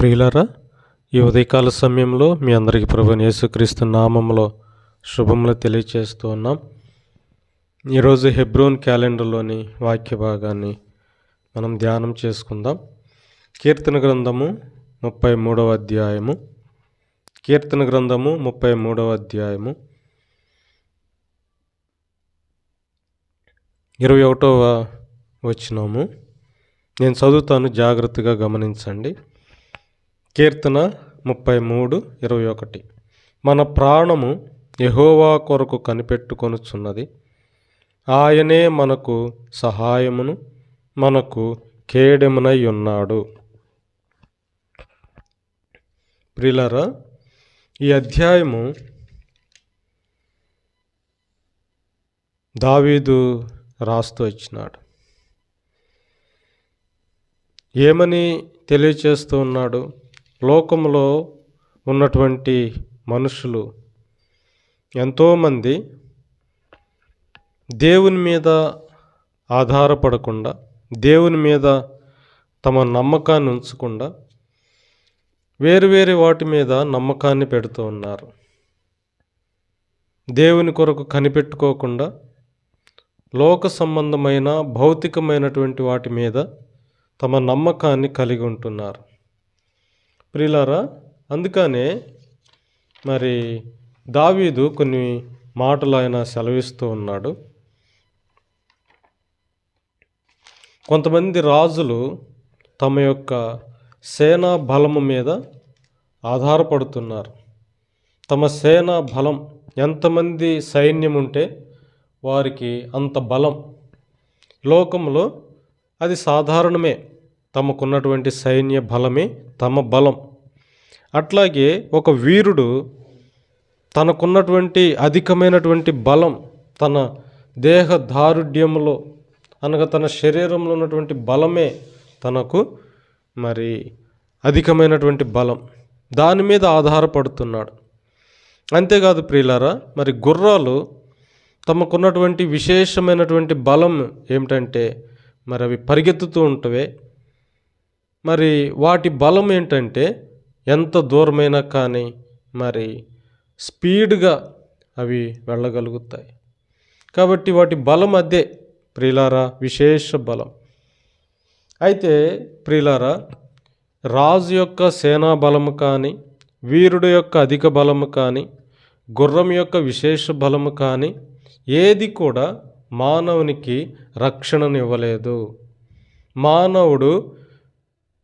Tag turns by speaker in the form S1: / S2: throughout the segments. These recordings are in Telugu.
S1: ప్రియులారా ఈ ఉదయకాల సమయంలో మీ అందరికీ ప్రభు యేసుక్రీస్తు నామంలో శుభములు తెలియచేస్తూ ఉన్నాం. ఈరోజు హెబ్రోన్ క్యాలెండర్లోని వాక్య భాగాన్ని మనం ధ్యానం చేసుకుందాం. కీర్తన గ్రంథము ముప్పై మూడవ అధ్యాయము. కీర్తన గ్రంథము ముప్పై మూడవ అధ్యాయము. ఇరవై ఒకటవ వచ్చినాము నేను చదువుతాను జాగ్రత్తగా గమనించండి. కీర్తన ముప్పై మూడు ఇరవై ఒకటి మన ప్రాణము యహోవా కొరకు కనిపెట్టుకొనుచున్నది. ఆయనే మనకు సహాయమును మనకు కేడెమునై ఉన్నాడు. ప్రిలరా ఈ అధ్యాయము దావీదు రాస్తూ వచ్చినాడు ఏమని తెలియచేస్తూ ఉన్నాడు? లోకంలో ఉన్నటువంటి మనుషులు ఎంతోమంది దేవుని మీద ఆధారపడకుండా దేవుని మీద తమ నమ్మకాన్ని ఉంచకుండా వేరు వేరు వాటి మీద నమ్మకాన్ని పెడుతూ ఉన్నారు. దేవుని కొరకు కనిపెట్టుకోకుండా లోక సంబంధమైన భౌతికమైనటువంటి వాటి మీద తమ నమ్మకాన్ని కలిగి ఉంటున్నారు. ప్రియులారా అందుకనే మరి దావీదు కొన్ని మాటలు ఆయన సెలవిస్తూ ఉన్నాడు. కొంతమంది రాజులు తమ యొక్క సేనా బలము మీద ఆధారపడుతున్నారు. తమ సేనా బలం ఎంతమంది సైన్యం ఉంటే వారికి అంత బలం. లోకంలో అది సాధారణమే. తమకున్నటువంటి సైన్య బలమే తమ బలం. అట్లాగే ఒక వీరుడు తనకున్నటువంటి అధికమైనటువంటి బలం తన దేహ దారుఢ్యంలో అనగా తన శరీరంలో ఉన్నటువంటి బలమే తనకు మరి అధికమైనటువంటి బలం. దాని మీద ఆధారపడుతున్నాడు. అంతేకాదు ప్రియులారా మరి గుర్రాలు తమకున్నటువంటి విశేషమైనటువంటి బలం ఏమిటంటే మరి అవి పరిగెత్తుతూ ఉంటవే. మరి వాటి బలం ఏంటంటే ఎంత దూరమైనా కానీ మరి స్పీడ్గా అవి వెళ్ళగలుగుతాయి. కాబట్టి వాటి బలం అదే ప్రిలారా విశేష బలం. అయితే ప్రిలారా రాజు యొక్క సేనా బలము కానీ వీరుడు యొక్క అధిక బలము కానీ గుర్రం యొక్క విశేష బలము కానీ ఏది కూడా మానవునికి రక్షణనివ్వలేదు మానవుడు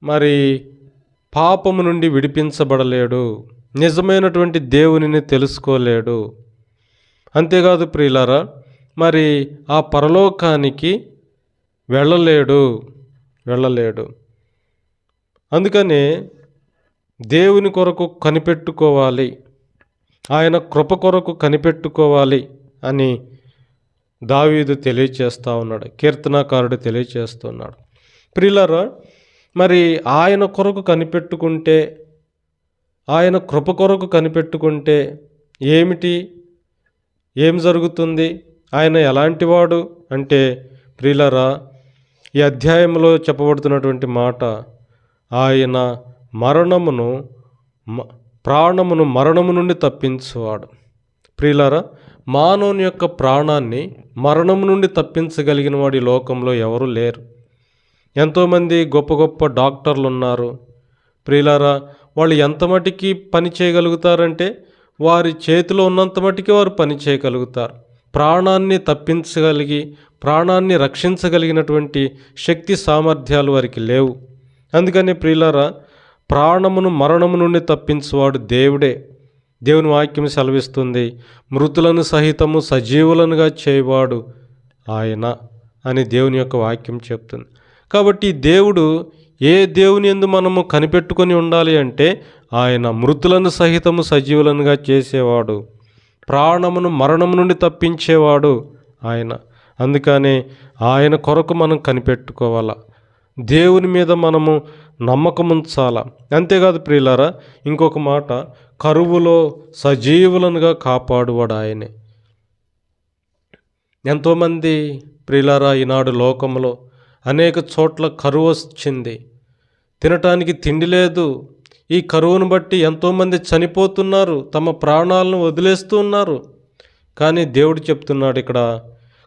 S1: మరి పాపము నుండి విడిపించబడలేడు నిజమైనటువంటి దేవునిని తెలుసుకోలేడు. అంతేకాదు ప్రియులారా మరి ఆ పరలోకానికి వెళ్ళలేడు వెళ్ళలేడు. అందుకనే దేవుని కొరకు కనిపెట్టుకోవాలి ఆయన కృప కొరకు కనిపెట్టుకోవాలి అని దావీదు తెలియచేస్తూ ఉన్నాడు కీర్తనాకారుడు తెలియచేస్తున్నాడు. ప్రియులరా మరి ఆయన కొరకు కనిపెట్టుకుంటే ఆయన కృప కొరకు కనిపెట్టుకుంటే ఏమిటి? ఏం జరుగుతుంది? ఆయన ఎలాంటివాడు? అంటే ప్రియులరా ఈ అధ్యాయంలో చెప్పబడుతున్నటువంటి మాట ఆయన మరణమును మ- ప్రాణమును మరణము నుండి తప్పించువాడు. ప్రియులారా మానవుని యొక్క ప్రాణాన్ని మరణము నుండి తప్పించగలిగిన వాడు ఈ లోకంలో ఎవరు లేరు. ఎంతోమంది గొప్ప గొప్ప డాక్టర్లు ఉన్నారు ప్రియులారా వాళ్ళు ఎంత మటుకి పని చేయగలుగుతారంటే వారి చేతిలో ఉన్నంత మటుకి వారు పని చేయగలుగుతారు. ప్రాణాన్ని తప్పించగలిగి ప్రాణాన్ని రక్షించగలిగినటువంటి శక్తి సామర్థ్యాలు వారికి లేవు. అందుకని ప్రియులారా ప్రాణమును మరణము నుండి తప్పించువాడు దేవుడే. దేవుని వాక్యం సెలవిస్తుంది మృతులను సహితము సజీవులనుగా చేయవాడు ఆయన అని దేవుని యొక్క వాక్యం చెప్తుంది. కాబట్టి దేవుడు ఏ దేవుని ఎందు మనము కనిపెట్టుకొని ఉండాలి అంటే ఆయన మృతులను సహితము సజీవులనుగా చేసేవాడు. ప్రాణమును మరణము నుండి తప్పించేవాడు ఆయన. అందుకనే ఆయన కొరకు మనం కనిపెట్టుకోవాలా. దేవుని మీద మనము నమ్మకం ఉంచాల. అంతేకాదు ప్రియులారా ఇంకొక మాట కరువులో సజీవులనుగా కాపాడువాడు ఆయనే. ఎంతోమంది ప్రియులారా ఈనాడు లోకంలో అనేక చోట్ల కరువు వచ్చింది. తినటానికి తిండి లేదు. ఈ కరువును బట్టి ఎంతోమంది చనిపోతున్నారు. తమ ప్రాణాలను వదిలేస్తూ ఉన్నారు. కానీ దేవుడు చెప్తున్నాడు ఇక్కడ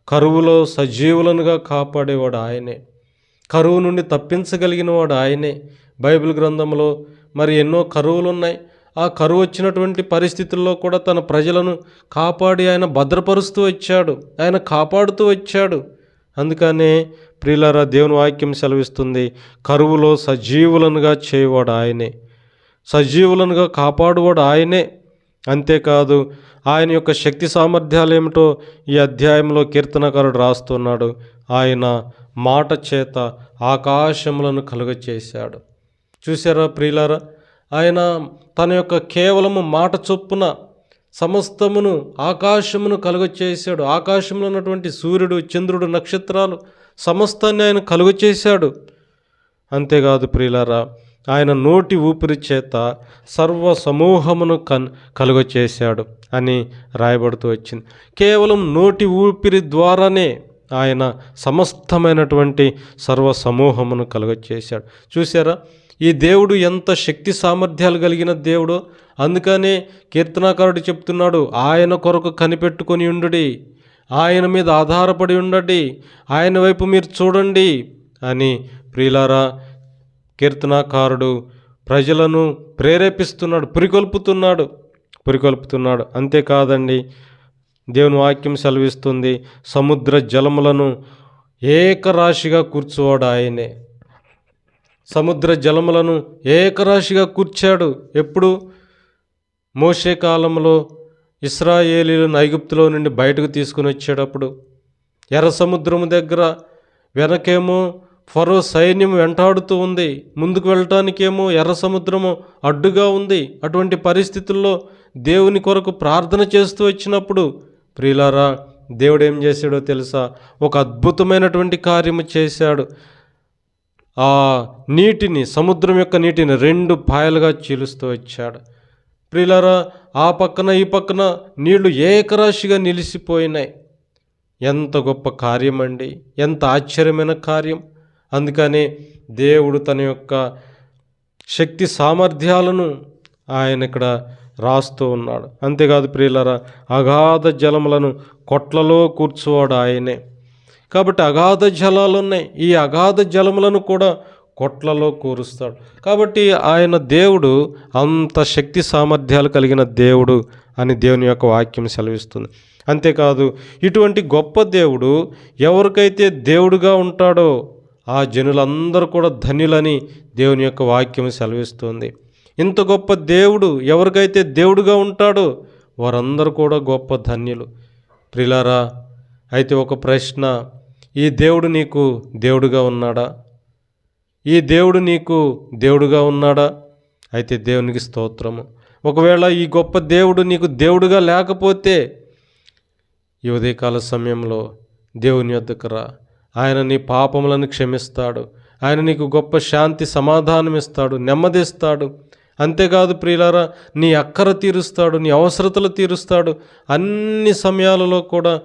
S1: కరువులో సజీవులనుగా కాపాడేవాడు ఆయనే. కరువు నుండి తప్పించగలిగిన వాడు ఆయనే. బైబిల్ గ్రంథంలో మరి ఎన్నో కరువులు ఉన్నాయి ఆ కరువు వచ్చినటువంటి పరిస్థితుల్లో కూడా తన ప్రజలను కాపాడి ఆయన భద్రపరుస్తూ వచ్చాడు. ఆయన కాపాడుతూ వచ్చాడు. అందుకనే ప్రియులారా దేవుని వాక్యం సెలవిస్తుంది కరువులో సజీవులనుగా చేయవాడు ఆయనే. సజీవులనుగా కాపాడువాడు ఆయనే. అంతేకాదు ఆయన యొక్క శక్తి సామర్థ్యాలు ఏమిటో ఈ అధ్యాయంలో కీర్తనకారుడు రాస్తున్నాడు. ఆయన మాట చేత ఆకాశములను కలుగచేశాడు. చూసారా ప్రియులారా ఆయన తన యొక్క కేవలము మాట చొప్పున సమస్తమును ఆకాశమును కలుగచేశాడు. ఆకాశంలో ఉన్నటువంటి సూర్యుడు చంద్రుడు నక్షత్రాలు సమస్తాన్ని ఆయన కలుగచేశాడు. అంతేకాదు ప్రియులారా ఆయన నోటి ఊపిరి చేత సర్వ సమూహమును కన్ కలుగచేశాడు అని రాయబడుతూ వచ్చింది. కేవలం నోటి ఊపిరి ద్వారానే ఆయన సమస్తమైనటువంటి సర్వ సమూహమును కలుగచేశాడు. చూసారా ఈ దేవుడు ఎంత శక్తి సామర్థ్యాలు కలిగిన దేవుడు అందుకనే కీర్తనాకారుడు చెప్తున్నాడు ఆయన కొరకు కనిపెట్టుకొని ఉండుడి ఆయన మీద ఆధారపడి ఉండండి ఆయన వైపు మీరు చూడండి అని ప్రియులారా కీర్తనాకారుడు ప్రజలను ప్రేరేపిస్తున్నాడు పురికొల్పుతున్నాడు పురికొల్పుతున్నాడు. అంతేకాదండి దేవుని వాక్యం సెలవిస్తుంది సముద్ర జలములను ఏకరాశిగా కూర్చోవాడు ఆయనే. సముద్ర జలములను ఏకరాశిగా కూర్చాడు. ఎప్పుడు? మోషే కాలంలో ఇస్రాయేలీలను ఐగుప్తులో నుండి బయటకు తీసుకుని వచ్చేటప్పుడు ఎర్ర సముద్రము దగ్గర వెనకేమో ఫరో సైన్యం వెంటాడుతూ ఉంది. ముందుకు వెళ్ళటానికేమో ఎర్ర సముద్రము అడ్డుగా ఉంది. అటువంటి పరిస్థితుల్లో దేవుని కొరకు ప్రార్థన చేస్తూ వచ్చినప్పుడు ప్రియులారా దేవుడు ఏం చేశాడో తెలుసా? ఒక అద్భుతమైనటువంటి కార్యము చేశాడు. ఆ నీటిని సముద్రం యొక్క నీటిని రెండు పాయలుగా చీలుస్తూ వచ్చాడు. ప్రిలరా ఆ పక్కన ఈ పక్కన నీళ్ళు ఏకరాశిగా నిలిసిపోయినాయి. ఎంత గొప్ప కార్యం అండి ఎంత ఆశ్చర్యమైన కార్యం. అందుకనే దేవుడు తన యొక్క శక్తి సామర్థ్యాలను ఆయన ఇక్కడ రాస్తూ ఉన్నాడు. అంతేకాదు ప్రియులరా అగాధ జలములను కొట్లలో కూర్చోవాడు ఆయనే. కాబట్టి అగాధ జలాలు ఉన్నాయి ఈ అగాధ జలములను కూడా కొట్లలో కూరుస్తాడు. కాబట్టి ఆయన దేవుడు అంత శక్తి సామర్థ్యాలు కలిగిన దేవుడు అని దేవుని యొక్క వాక్యం సెలవిస్తుంది. అంతేకాదు ఇటువంటి గొప్ప దేవుడు ఎవరికైతే దేవుడుగా ఉంటాడో ఆ జనులందరూ కూడా ధన్యులని దేవుని యొక్క వాక్యం సెలవిస్తుంది. ఇంత గొప్ప దేవుడు ఎవరికైతే దేవుడుగా ఉంటాడో వారందరూ కూడా గొప్ప ధన్యులు. ప్రిలారా అయితే ఒక ప్రశ్న ఈ దేవుడు నీకు దేవుడుగా ఉన్నాడా? ఈ దేవుడు నీకు దేవుడుగా ఉన్నాడా? అయితే దేవునికి స్తోత్రము. ఒకవేళ ఈ గొప్ప దేవుడు నీకు దేవుడుగా లేకపోతే ఈ ఉదయకాల సమయంలో దేవుని వద్దకు రా. ఆయన నీ పాపములను క్షమిస్తాడు. ఆయన నీకు గొప్ప శాంతి సమాధానం ఇస్తాడు నెమ్మదిస్తాడు. అంతేకాదు ప్రియులారా నీ అక్కర తీరుస్తాడు నీ అవసరతలు తీరుస్తాడు. అన్ని సమయాలలో కూడా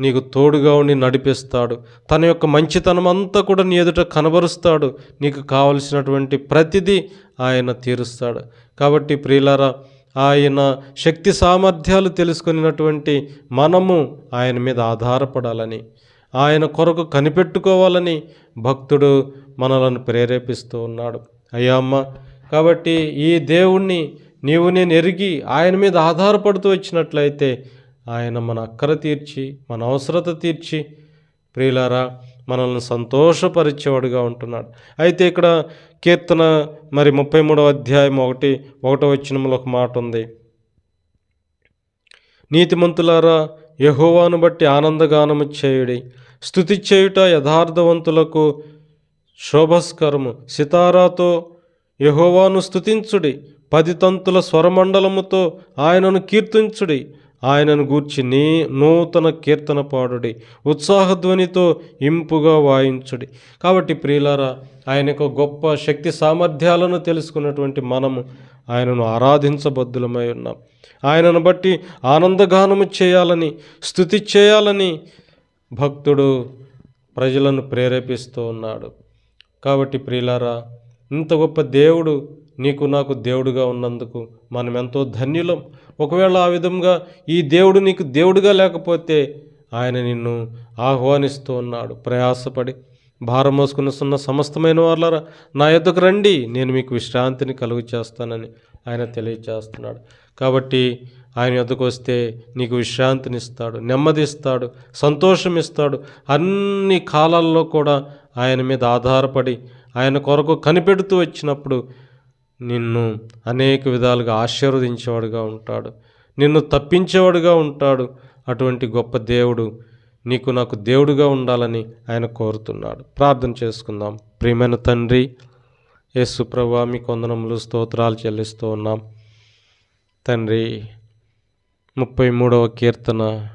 S1: నీకు తోడుగా ఉండి నడిపిస్తాడు. తన యొక్క మంచితనం అంతా కూడా నీ ఎదుట కనబరుస్తాడు. నీకు కావలసినటువంటి ప్రతిదీ ఆయన తీరుస్తాడు. కాబట్టి ప్రియులారా ఆయన శక్తి సామర్థ్యాలు తెలుసుకున్నటువంటి మనము ఆయన మీద ఆధారపడాలని ఆయన కొరకు కనిపెట్టుకోవాలని భక్తుడు మనలను ప్రేరేపిస్తూ ఉన్నాడు. అయ్యా అమ్మ కాబట్టి ఈ దేవుణ్ణి నీవు నేను ఎరిగి ఆయన మీద ఆధారపడుతూ వచ్చినట్లయితే ఆయన మన అక్కర తీర్చి మన అవసరత తీర్చి ప్రియులారా మనల్ని సంతోషపరిచేవాడుగా ఉంటున్నాడు. అయితే ఇక్కడ కీర్తన మరి ముప్పై మూడవ అధ్యాయం ఒకటి ఒకటో వచ్చినములో ఒక మాట ఉంది. నీతిమంతులారా యహోవాను బట్టి ఆనందగానము చేయుడి. స్థుతి చేయుట యథార్థవంతులకు శోభస్కరము. సితారాతో యహోవాను స్థుతించుడి. పది తంతుల స్వరమండలముతో ఆయనను కీర్తించుడి. ఆయనను గూర్చి నీ నూతన కీర్తన పాడుడి ఉత్సాహధ్వనితో ఇంపుగా వాయించుడి. కాబట్టి ప్రియులారా ఆయన యొక్క గొప్ప శక్తి సామర్థ్యాలను తెలుసుకున్నటువంటి మనము ఆయనను ఆరాధించబద్దులమై ఉన్నాం. ఆయనను బట్టి ఆనందగానము చేయాలని స్థుతి చేయాలని భక్తుడు ప్రజలను ప్రేరేపిస్తూ ఉన్నాడు. కాబట్టి ప్రియులారా ఇంత గొప్ప దేవుడు నీకు నాకు దేవుడుగా ఉన్నందుకు మనం ఎంతో ధన్యులం. ఒకవేళ ఆ విధంగా ఈ దేవుడు నీకు దేవుడుగా లేకపోతే ఆయన నిన్ను ఆహ్వానిస్తూ ఉన్నాడు. ప్రయాసపడి భారం మోసుకున్న సమస్తమైన వాళ్ళరా నా యొద్దకు రండి నేను మీకు విశ్రాంతిని కలుగు చేస్తానని ఆయన తెలియచేస్తున్నాడు. కాబట్టి ఆయన యొద్దకు వస్తే నీకు విశ్రాంతిని ఇస్తాడు సంతోషం ఇస్తాడు. అన్ని కాలాల్లో కూడా ఆయన మీద ఆధారపడి ఆయన కొరకు కనిపెడుతూ వచ్చినప్పుడు నిన్ను అనేక విధాలుగా ఆశీర్వదించేవాడుగా ఉంటాడు. నిన్ను తప్పించేవాడుగా ఉంటాడు. అటువంటి గొప్ప దేవుడు నీకు నాకు దేవుడుగా ఉండాలని ఆయన కోరుతున్నాడు. ప్రార్థన చేసుకుందాం. ప్రియమైన తండ్రి యేసు ప్రభా మీ కొందనములు స్తోత్రాలు చెల్లిస్తూ ఉన్నాం. తండ్రి ముప్పై మూడవ కీర్తన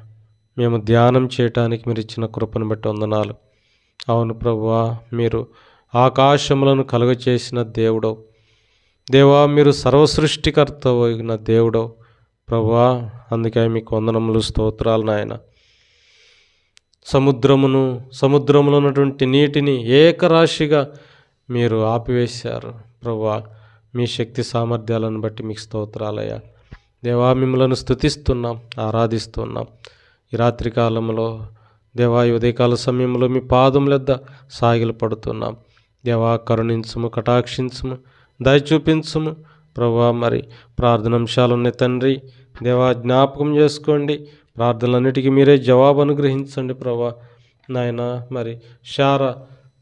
S1: మేము ధ్యానం చేయటానికి మీరు ఇచ్చిన కృపను బట్టి వందనాలు. అవును ప్రభువా మీరు ఆకాశములను కలుగచేసిన దేవుడవు. దేవా మీరు సర్వసృష్టికర్త అయిన దేవుడవు. ప్రభా అందుకే మీకు వందనములు స్తోత్రాలు నాయన. సముద్రమును సముద్రములో ఉన్నటువంటి నీటిని ఏకరాశిగా మీరు ఆపివేశారు. ప్రభా మీ శక్తి సామర్థ్యాలను బట్టి మీకు స్తోత్రాలయ్యా. దేవా మిమ్మలను స్థుతిస్తున్నాం ఆరాధిస్తున్నాం. ఈ రాత్రి కాలంలో దేవా ఉదయకాల సమయంలో మీ పాదములద్ద సాగిలు పడుతున్నాం దేవా కరుణించుము కటాక్షించుము దయ చూపించుము ప్రభా మరి ప్రార్థనాంశాలు ఉన్నాయి తండ్రి. దేవా జ్ఞాపకం చేసుకోండి. ప్రార్థనలన్నిటికీ మీరే జవాబు అనుగ్రహించండి ప్రభా. నాయన మరి శార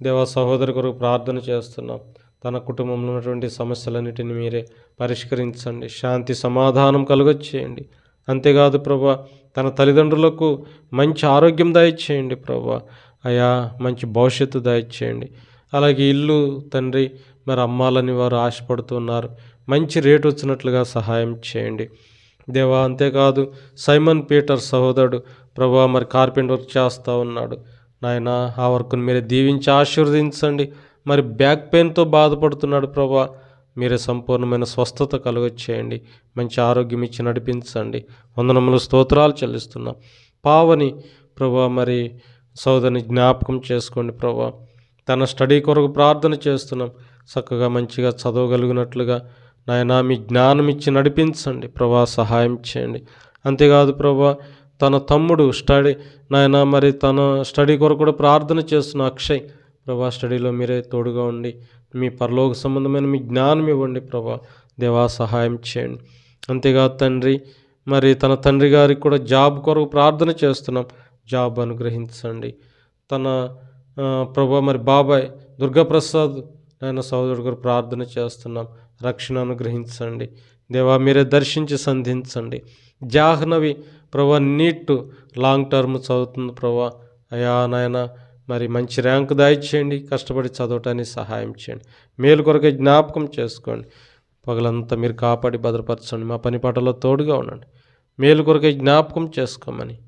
S1: దేవా సహోదరి కొరకు ప్రార్థన చేస్తున్నాం. తన కుటుంబంలో ఉన్నటువంటి సమస్యలన్నిటిని మీరే పరిష్కరించండి. శాంతి సమాధానం కలుగొచ్చేయండి అంతేకాదు ప్రభా తన తల్లిదండ్రులకు మంచి ఆరోగ్యం దయచేయండి ప్రభా. అయా మంచి భవిష్యత్తు దయచేయండి. అలాగే ఇల్లు తండ్రి మరి అమ్మాలని వారు ఆశపడుతున్నారు మంచి రేటు వచ్చినట్లుగా సహాయం చేయండి. దేవా అంతేకాదు సైమన్ పీటర్ సహోదరుడు ప్రభా మరి కార్పెంటర్ వర్క్ చేస్తూ ఉన్నాడు. నాయన ఆ వర్క్ను మీరే దీవించి ఆశీర్వదించండి. మరి బ్యాక్ పెయిన్తో బాధపడుతున్నాడు ప్రభా మీరే సంపూర్ణమైన స్వస్థత కలుగచేయండి. మంచి ఆరోగ్యం ఇచ్చి నడిపించండి. వందనములు స్తోత్రాలు చెల్లిస్తున్నాం. పావని ప్రభా మరి సోదరిని జ్ఞాపకం చేసుకోండి ప్రభా. తన స్టడీ కొరకు ప్రార్థన చేస్తున్నాం. చక్కగా మంచిగా చదవగలిగినట్లుగా నాయన మీ జ్ఞానం ఇచ్చి నడిపించండి ప్రభా సహాయం చేయండి. అంతేకాదు ప్రభా తన తమ్ముడు స్టడీ నాయన మరి తన స్టడీ కొరకు కూడా ప్రార్థన చేస్తున్న అక్షయ్ ప్రభా స్టడీలో మీరే తోడుగా ఉండి మీ పరలోక సంబంధమైన మీ జ్ఞానం ఇవ్వండి ప్రభా దేవా సహాయం చేయండి. అంతేకాదు తండ్రి మరి తన తండ్రి గారికి కూడా జాబ్ కొరకు ప్రార్థన చేస్తున్నాం జాబ్ అనుగ్రహించండి. తన ప్రభా మరి బాబాయ్ దుర్గాప్రసాద్ ఆయన సహోదరుడు గారు ప్రార్థన చేస్తున్నాం. రక్షణ అనుగ్రహించండి. దేవా మీరే దర్శించి సంధించండి. జాహ్నవి ప్రభా నీట్ లాంగ్ టర్మ్ చదువుతుంది ప్రభా. అయా నాయన మరి మంచి ర్యాంక్ దయచేయండి కష్టపడి చదవటానికి సహాయం చేయండి. మేలు కొరకే జ్ఞాపకం చేసుకోండి. పగలంతా మీరు కాపాడి భద్రపరచండి. మా పని పాటలో తోడుగా ఉండండి. మేలు కొరకే జ్ఞాపకం చేసుకోమని.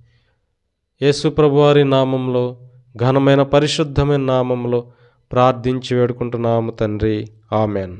S1: యేసు ప్రభువారి నామంలో ఘనమైన పరిశుద్ధమైన నామంలో ప్రార్థించి వేడుకుంటున్నాము తండ్రి. ఆమెన్.